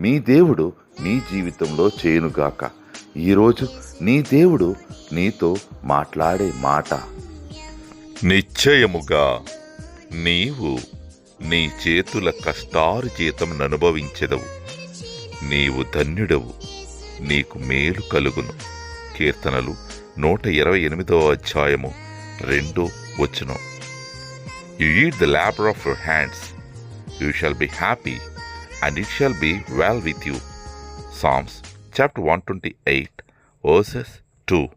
మీ దేవుడు నీ జీవితంలో చేయనుగాక. ఈరోజు నీ దేవుడు నీతో మాట్లాడే మాట. నిశ్చయముగా నీవు నీ చేతుల కష్టార్జితం అనుభవించెదవు. నీవు ధన్యుడవు. నీకు మేలు కలుగును. కీర్తనలు నూట ఇరవై ఎనిమిదవ అధ్యాయము రెండో వచనం. You eat the labour of your hands you shall be happy and it shall be well with you. Psalms chapter 128, verses 2.